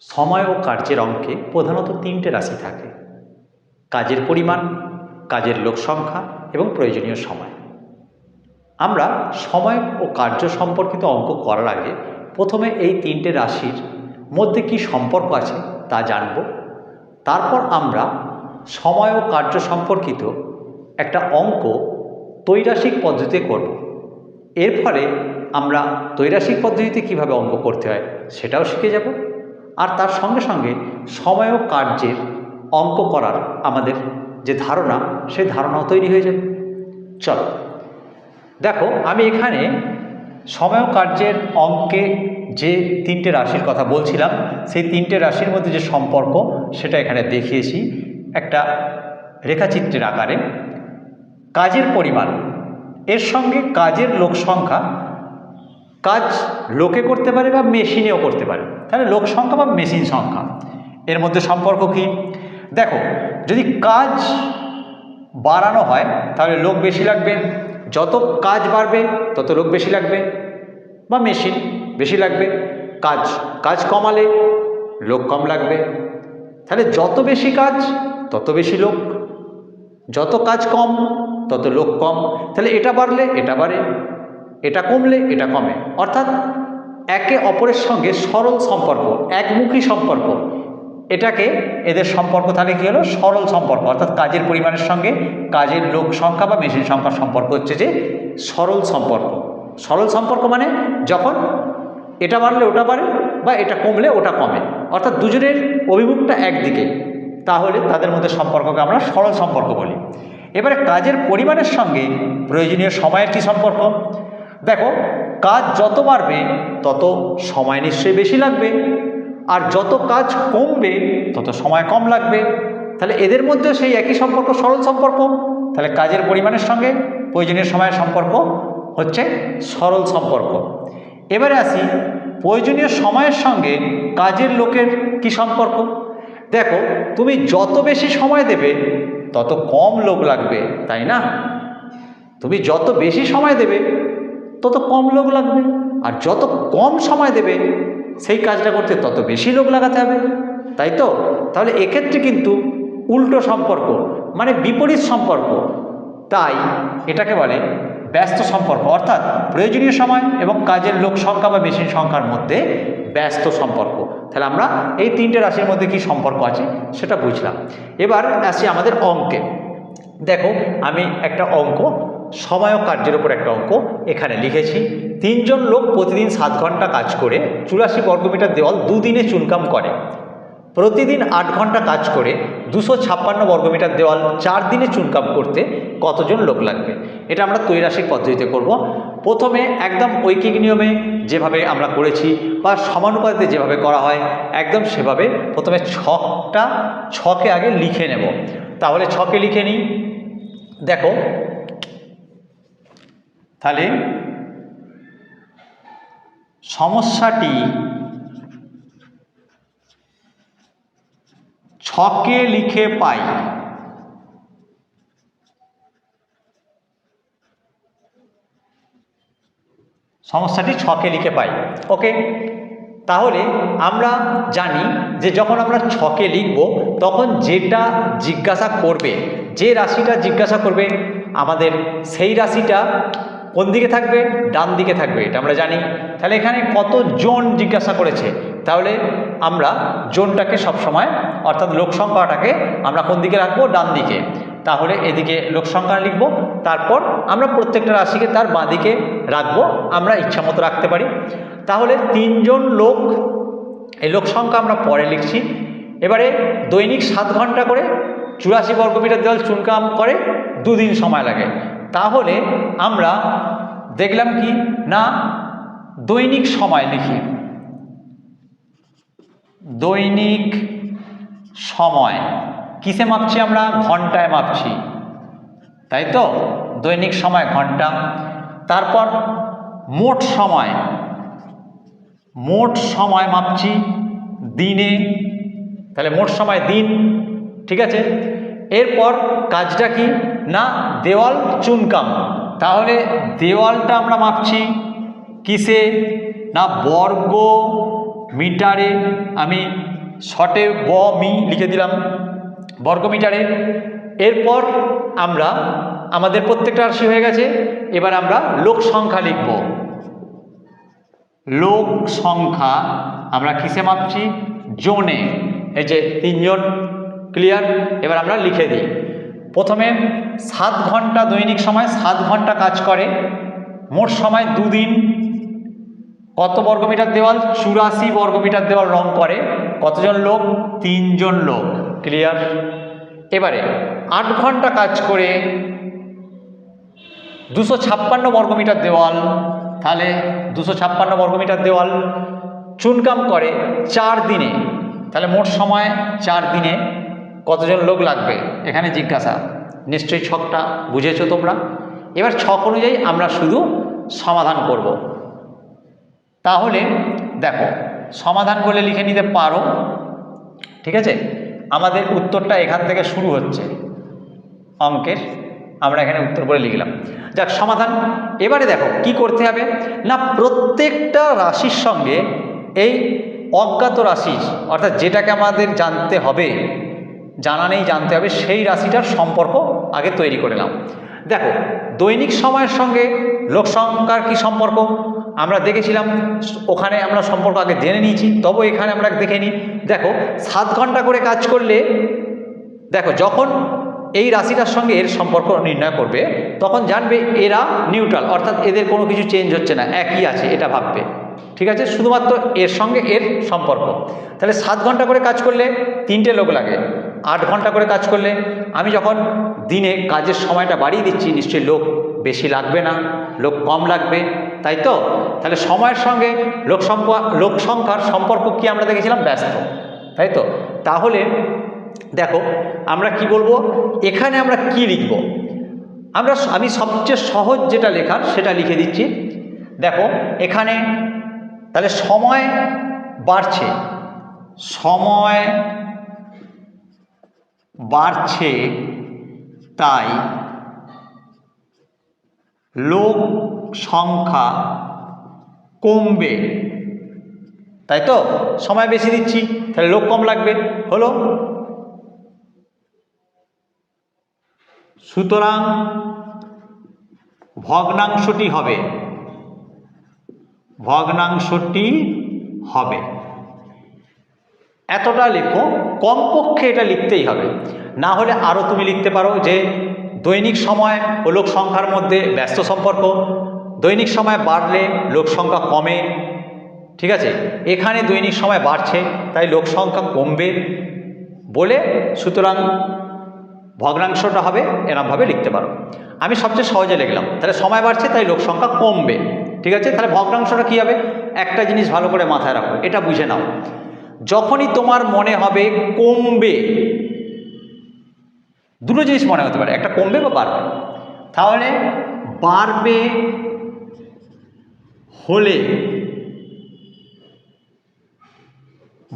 সময় ও কার্যের অঙ্কে প্রধানত তিনটে রাশি থাকে। কাজের পরিমাণ, কাজের লোক সংখ্যা এবং প্রয়োজনীয় সময়। আমরা সময় ও কার্য সম্পর্কিত অঙ্ক করার আগে প্রথমে এই তিনটে রাশির মধ্যে কি সম্পর্ক আছে তা জানব। তারপর আমরা সময় ও কার্য সম্পর্কিত একটা অঙ্ক তৈরাসিক পদ্ধতিতে করব। এর ফলে আমরা তৈরাসিক পদ্ধতিতে কীভাবে অঙ্ক করতে হয় সেটাও শিখে যাব। আর তার সঙ্গে সঙ্গে সময় কার্যের অঙ্ক করার আমাদের যে ধারণা সেই ধারণাও তৈরি হয়ে যাবে। চলো। দেখো, আমি এখানে সময় কার্যের অঙ্কে যে তিনটে রাশির কথা বলছিলাম, সেই তিনটে রাশির মধ্যে যে সম্পর্ক, সেটা এখানে দেখিয়েছি। একটা রেখাচিত্রের আকারে। কাজের পরিমাণ। এর সঙ্গে কাজের লোক সংখ্যা কাজ লোকে করতে পারে বা মেশিনেও করতে পারে। তাহলে লোক সংখ্যা বা মেশিন সংখ্যা? এর মধ্যে সম্পর্ক কি? দেখো, যদি কাজ বাড়ানো হয়, তাহলে লোক বেশি লাগবে। যত কাজ বাড়বে, তত লোক বেশি লাগবে। বা মেশিন বেশি লাগবে। কাজ কাজ কমালে লোক কম লাগবে। তাহলে যত বেশি কাজ, তত বেশি লোক। যত কাজ কম, তত লোক কম। তাহলে এটা বাড়লে এটা বাড়ে। এটা কমলে এটা কমে। অর্থাৎ একে অপরের সঙ্গে সরল সম্পর্ক, একমুখী সম্পর্ক। এটাকে এদের সম্পর্ক তাহলে কী হলো? সরল সম্পর্ক। অর্থাৎ কাজের পরিমাণের সঙ্গে কাজের লোক সংখ্যা বা মেশিন সংখ্যার সম্পর্ক হচ্ছে যে সরল সম্পর্ক। সরল সম্পর্ক মানে যখন এটা বাড়লে ওটা বাড়ে বা এটা কমলে ওটা কমে। অর্থাৎ দুজনের অভিমুখটা একদিকে। তাহলে তাদের মধ্যে সম্পর্ককে আমরা সরল সম্পর্ক বলি। এবারে কাজের পরিমাণের সঙ্গে প্রয়োজনীয় সময়ের কি সম্পর্ক? দেখো, কাজ যত বাড়বে, তত সময় নিশ্চয়ই বেশি লাগবে। আর যত কাজ কমবে, তত সময় কম লাগবে। তাহলে এদের মধ্যেও সেই একই সম্পর্ক, সরল সম্পর্ক। তাহলে কাজের পরিমাণের সঙ্গে প্রয়োজনীয় সময়ের সম্পর্ক হচ্ছে সরল সম্পর্ক। এবারে আসি, প্রয়োজনীয় সময়ের সঙ্গে কাজের লোকের কি সম্পর্ক? দেখো, তুমি যত বেশি সময় দেবে, তত কম লোক লাগবে, তাই না? তুমি যত বেশি সময় দেবে তত কম লোক লাগবে। আর যত কম সময় দেবে, সেই কাজটা করতে তত বেশি লোক লাগাতে হবে। তাই তো? তাহলে এক্ষেত্রে কিন্তু উল্টো সম্পর্ক মানে বিপরীত সম্পর্ক। তাই এটাকে বলে ব্যস্ত সম্পর্ক, অর্থাৎ প্রয়োজনীয় সময় এবং কাজের লোক সংখ্যা বা মেশিন সংখ্যার মধ্যে ব্যস্ত সম্পর্ক। তাহলে আমরা এই তিনটে রাশির মধ্যে কি সম্পর্ক আছে সেটা বুঝলাম। এবার আসি আমাদের অঙ্কে। দেখো, আমি একটা অঙ্ক সময় কার্যের উপর একটা অঙ্ক এখানে লিখেছি। তিনজন লোক প্রতিদিন সাত ঘণ্টা কাজ করে চুরাশি বর্গমিটার দেওয়াল দুদিনে চুনকাম করে। প্রতিদিন আট ঘণ্টা কাজ করে দুশো ছাপ্পান্ন বর্গমিটার দেওয়াল চার দিনে চুনকাম করতে কতজন লোক লাগবে? এটা আমরা তৈরাসিক পদ্ধতিতে করব। প্রথমে একদম ঐকিক নিয়মে যেভাবে আমরা করেছি বা সমানুপাতিতে যেভাবে করা হয়, একদম সেভাবে প্রথমে ছকটা, ছকে আগে লিখে নেব। তাহলে ছকে লিখে নিই। দেখো তাহলে সমস্যাটি ছকে লিখে পাই। সমস্যাটি ছকে লিখে পাই। ওকে তাহলে আমরা জানি যে যখন আমরা ছকে লিখব, তখন যেটা জিজ্ঞাসা করবে, যে রাশিটা জিজ্ঞাসা করবে, আমাদের সেই রাশিটা কোন দিকে থাকবে? ডান দিকে থাকবে, এটা আমরা জানি। তাহলে এখানে কত জন জিজ্ঞাসা করেছে? তাহলে আমরা জোনটাকে সবসময়, অর্থাৎ লোক সংখ্যাটাকে আমরা কোন দিকে রাখব? ডান দিকে। তাহলে এদিকে লোক সংখ্যা লিখব, তারপর আমরা প্রত্যেকটা রাশিকে তার বাঁ দিকে রাখব, আমরা ইচ্ছা মতো রাখতে পারি। তাহলে তিনজন লোক, এই লোক সংখ্যা আমরা পরে লিখছি। এবারে দৈনিক সাত ঘণ্টা করে চুরাশি বর্গমিটার দেওয়াল চুনকাম করে, দুদিন সময় লাগে। তাহলে আমরা দেখলাম কি? না, দৈনিক সময় লিখি। দৈনিক সময়। কিসে মাপছি আমরা? ঘন্টায় মাপছি। তাই তো? দৈনিক সময়, ঘণ্টা। তারপর মোট সময়। মোট সময় মাপছি দিনে। তাহলে মোট সময় দিন, ঠিক আছে? এরপর কাজটা কি? না, দেওয়াল চুনকাম। তাহলে দেওয়ালটা আমরা মাপছি কিসে? না বর্গ মিটারে, আমি শটে ব, মি লিখে দিলাম বর্গমিটারে এরপর আমরা, আমাদের প্রত্যেকটা রাশি হয়ে গেছে, এবার আমরা লোক সংখ্যা লিখব। লোক সংখ্যা আমরা কিসে মাপছি? জোনে। এই যে তিনজন, ক্লিয়ার? এবার আমরা লিখে দিই। প্রথমে সাত ঘণ্টা দৈনিক সময়, সাত ঘণ্টা কাজ করে। মোট সময় দুদিন। কত বর্গমিটার দেওয়াল? চুরাশি বর্গমিটার দেওয়াল রং করে। কতজন লোক? তিনজন লোক। ক্লিয়ার? এবারে আট ঘণ্টা কাজ করে দুশো ছাপ্পান্ন বর্গমিটার দেওয়াল। তাহলে দুশো ছাপ্পান্ন বর্গমিটার দেওয়াল চুনকাম করে চার দিনে। তাহলে মোট সময় চার দিনে। কতজন লোক লাগবে? এখানে জিজ্ঞাসা। নিশ্চয়ই ছকটা বুঝেছ তোমরা? এবার ছক অনুযায়ী আমরা শুধু সমাধান করব। তাহলে দেখো, সমাধান বলে লিখে নিতে পারো, ঠিক আছে? আমাদের উত্তরটা এখান থেকে শুরু হচ্ছে। অঙ্কের, আমরা এখানে উত্তর বলে লিখলাম। যাক, সমাধান। এবারে দেখো, কি করতে হবে? না, প্রত্যেকটা রাশির সঙ্গে এই অজ্ঞাত রাশি অর্থাৎ যেটাকে আমাদের জানতে হবে জানা নেই, জানতে হবে, সেই রাশিটার সম্পর্ক আগে তৈরি করে নাও। দেখো, দৈনিক সময়ের সঙ্গে লোক সংখ্যার কী সম্পর্ক? আমরা দেখেছিলাম, ওখানে আমরা সম্পর্ক আগে জেনে নিয়েছি, তবু এখানে আমরা দেখে নিই। দেখো, সাত ঘণ্টা করে কাজ করলে, দেখো, যখন এই রাশিটার সঙ্গে এর সম্পর্ক নির্ণয় করবে, তখন জানবে এরা নিউট্রাল অর্থাৎ এদের কোনো কিছু চেঞ্জ হচ্ছে না, একই আছে, এটা ভাববে। ঠিক আছে? শুধুমাত্র এর সঙ্গে এর সম্পর্ক। তাহলে সাত ঘণ্টা করে কাজ করলে তিনটে লোক লাগে। আট ঘণ্টা করে কাজ করলে আমি যখন দিনে কাজের সময়টা বাড়িয়ে দিচ্ছি, নিশ্চয়ই লোক বেশি লাগবে না, লোক কম লাগবে, তাই তো? তাহলে সময়ের সঙ্গে লোক লোক সংখ্যার সম্পর্ক কি আমরা দেখেছিলাম? ব্যস্ত, তাই তো? তাহলে দেখো, আমরা কি বলব? এখানে আমরা কি লিখব? আমরা আমি সবচেয়ে সহজ যেটা লেখার সেটা লিখে দিচ্ছি। দেখো, এখানে তাহলে সময় বাড়ছে। সময় বাড়ছে তাই লোক সংখ্যা কমবে। তাই তো? সময় বেশি দিচ্ছি, তাহলে লোক কম লাগবে। হলো? সুতরাং ভগ্নাংশটি হবে। ভগ্নাংশটি হবে। এতটা লেখো, কমপক্ষে এটা লিখতেই হবে। না হলে আরও তুমি লিখতে পারো যে, দৈনিক সময় ও লোক সংখ্যার মধ্যে ব্যস্ত সম্পর্ক, দৈনিক সময় বাড়লে লোক সংখ্যা কমে, ঠিক আছে? এখানে দৈনিক সময় বাড়ছে, তাই লোক সংখ্যা কমবে বলে সুতরাং ভগ্নাংশটা হবে, এরমভাবে লিখতে পারো। আমি সবচেয়ে সহজে লিখলাম, তাহলে সময় বাড়ছে, তাই লোক সংখ্যা কমবে, ঠিক আছে? তাহলে ভগ্নাংশটা কী হবে? একটা জিনিস ভালো করে মাথায় রাখো, এটা বুঝে নাও। যখনই তোমার মনে হবে কমবে, দুটো জিনিস মনে হতে পারে, একটা কমবে বা বাড়বে। তাহলে বাড়বে হলে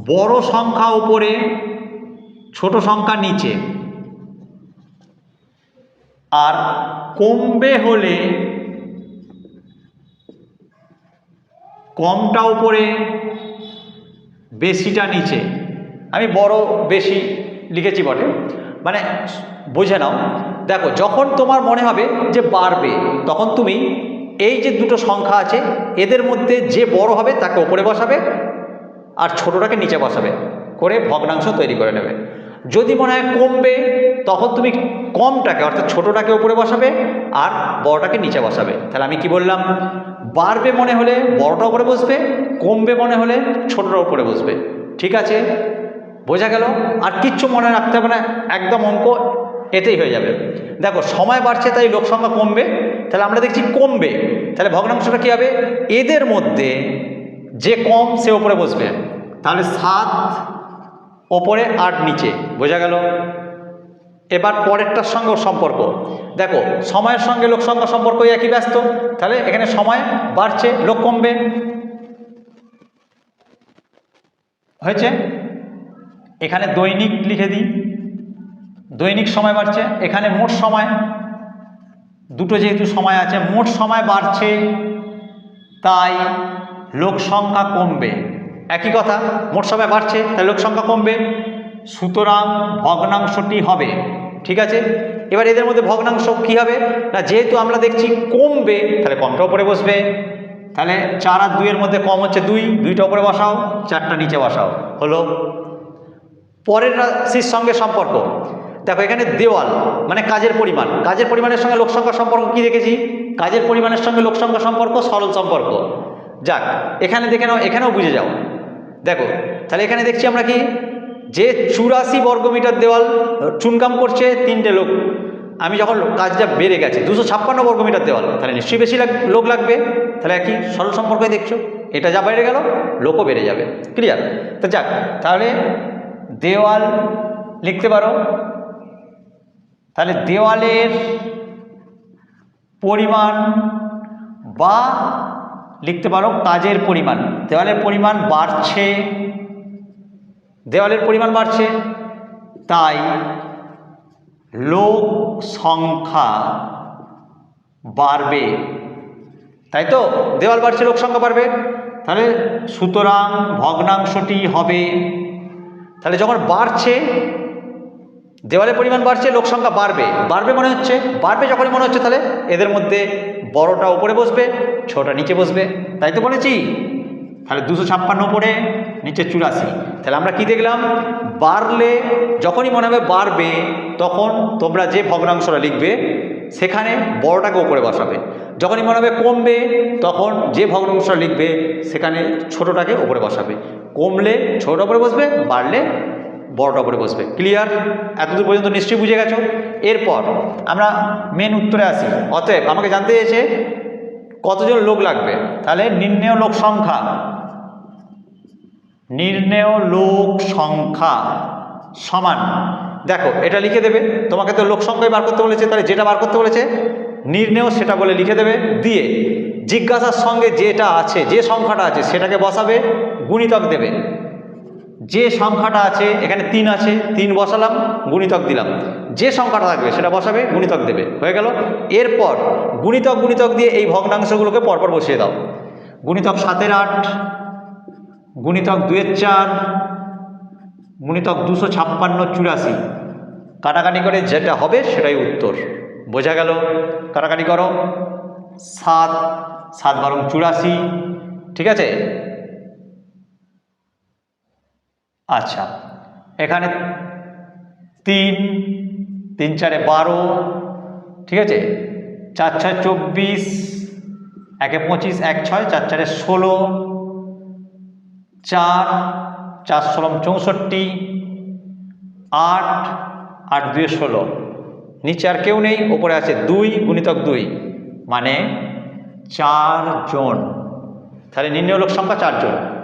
বড় সংখ্যা উপরে, ছোট সংখ্যা নিচে। আর কমবে হলে কমটা উপরে বেশিটা নিচে। আমি বড়, বেশি লিখেছি বটে। মানে বুঝে নাও, দেখো, যখন তোমার মনে হবে যে বাড়বে, তখন তুমি এই যে দুটো সংখ্যা আছে, এদের মধ্যে যে বড় হবে, তাকে ওপরে বসাবে আর ছোটোটাকে নিচে বসাবে করে ভগ্নাংশ তৈরি করে নেবে। যদি মনে হয় কমবে, তখন তুমি কমটাকে, অর্থাৎ ছোটোটাকে উপরে বসাবে আর বড়টাকে নিচে বসাবে। তাহলে আমি কি বললাম? বাড়বে মনে হলে বড়টা উপরে বসবে, কমবে মনে হলে ছোটোটা উপরে বসবে। ঠিক আছে? বোঝা গেল? আর কিচ্ছু মনে রাখতে হবে না, একদম অঙ্ক এতেই হয়ে যাবে। দেখো, সময় বাড়ছে, তাই লোক সংখ্যা কমবে। তাহলে আমরা দেখছি কমবে। তাহলে ভগ্নাংশটা কী হবে? এদের মধ্যে যে কম, সে ওপরে বসবে। তাহলে সাত, ওপরে আট, নিচে। বোঝা গেল? এবার পরেরটার সঙ্গে ওর সম্পর্ক। দেখো, সময়ের সঙ্গে লোক সংখ্যা সম্পর্ক একই ব্যস্ত। তাহলে এখানে সময় বাড়ছে, লোক কমবে। হয়েছে? এখানে দৈনিক লিখে দিই। দৈনিক সময় বাড়ছে, এখানে মোট সময়। দুটো যেহেতু সময় আছে, মোট সময় বাড়ছে, তাই লোক সংখ্যা কমবে। একই কথা, মোট সময় বাড়ছে, তাই লোক সংখ্যা কমবে। সুতরাং ভগ্নাংশটি হবে। ঠিক আছে? এবার এদের মধ্যে ভগ্নাংশ কী হবে? না, যেহেতু আমরা দেখছি কমবে, তাহলে কমটা উপরে বসবে। তাহলে চার আর দুইয়ের মধ্যে কম হচ্ছে দুই, দুইটা উপরে বসাও, চারটা নিচে বসাও। হলো? পরের রাশির সঙ্গে সম্পর্ক। দেখো, এখানে দেওয়াল মানে কাজের পরিমাণ। কাজের পরিমাণের সঙ্গে লোকসংখ্যা সম্পর্ক কি দেখেছি? কাজের পরিমাণের সঙ্গে লোকসংখ্যা সম্পর্ক, সরল সম্পর্ক। যাক, এখানে দেখে নাও, এখানেও বুঝে যাও। দেখো, তাহলে এখানে দেখছি আমরা কি? যে চুরাশি বর্গমিটার দেওয়াল চুনকাম করছে তিনটে লোক। আমি যখন কাজটা বেড়ে গেছে, দুশো ছাপ্পান্ন বর্গমিটার দেওয়াল, তাহলে নিশ্চয়ই বেশি লোক লাগবে। তাহলে একই সরল সম্পর্কে দেখছ। এটা যা বেড়ে গেল, লোকও বেড়ে যাবে। ক্লিয়ার তো যাক, তাহলে দেওয়াল লিখতে পারো। তাহলে দেওয়ালের পরিমাণ বা লিখতে পারো কাজের পরিমাণ। দেওয়ালের পরিমাণ বাড়ছে দেওয়ালের পরিমাণ বাড়ছে, তাই লোক সংখ্যা বাড়বে। তাই তো? দেওয়াল বাড়ছে, লোক সংখ্যা বাড়বে। তাহলে সুতরাং ভগ্নাংশটি হবে। তাহলে যখন বাড়ছে, দেওয়ালের পরিমাণ বাড়ছে, লোক সংখ্যা বাড়বে। বাড়বে মনে হচ্ছে, বাড়বে যখনই মনে হচ্ছে, তাহলে এদের মধ্যে বড়টা উপরে বসবে, ছোটা নিচে বসবে। তাই তো বলেছি? তাহলে দুশো ছাপ্পান্ন উপরে নিচে চুরাশি। তাহলে আমরা কি দেখলাম? বাড়লে যখনই মনে হবে বাড়বে, তখন তোমরা যে ভগ্নাংশটা লিখবে, সেখানে বড়টাকে উপরে বসাবে। যখনই মনে হবে কমবে, তখন যে ভগ্নাংশটা লিখবে, সেখানে ছোটোটাকে ওপরে বসাবে। কমলে ছোটোটা ওপরে বসবে, বাড়লে বড়টা ওপরে বসবে। ক্লিয়ার এতদূর পর্যন্ত নিশ্চয়ই বুঝে গেছো? এরপর আমরা মেন উত্তরে আসি। অতএব আমাকে জানতে চেয়েছে কতজন লোক লাগবে? তাহলে নির্ণেয় লোক সংখ্যা। নির্ণেয় লোক সংখ্যা সমান। দেখো, এটা লিখে দেবে, তোমাকে তো লোক সংখ্যাই বার করতে বলেছে, তাহলে যেটা বার করতে বলেছে, নির্ণেয় সেটা বলে লিখে দেবে, দিয়ে জিজ্ঞাসার সঙ্গে যেটা আছে, যে সংখ্যাটা আছে, সেটাকে বসাবে, গুণিতক দেবে। যে সংখ্যাটা আছে, এখানে তিন আছে, তিন বসালাম, গুণিতক দিলাম। যে সংখ্যাটা থাকবে, সেটা বসাবে, গুণিতক দেবে। হয়ে গেল? এরপর গুণিতক গুণিতক দিয়ে এই ভগ্নাংশগুলোকে পরপর বসিয়ে দাও। গুণিতক সাতের আট গুণিতক দুয়ের চার, গুণিতক দুশো ছাপ্পান্ন চুরাশি। কাটাকাটি করে যেটা হবে সেটাই উত্তর। বোঝা গেল? কাটাকাটি করো। সাত সাত বারং চুরাশি, ঠিক আছে? আচ্ছা এখানে তিন তিন চারে বারো, ঠিক আছে? চার ছয় চব্বিশ, একে পঁচিশ, এক ছয়, চার চারে ষোলো চার চার ষোলম চৌষট্টি, আট আট দুয়ে ষোলো। নিচে আর কেউ নেই, ওপরে আছে দুই, গুণিতক দুই মানে চারজন। তাহলে নির্ণয় লোক সংখ্যা চারজন।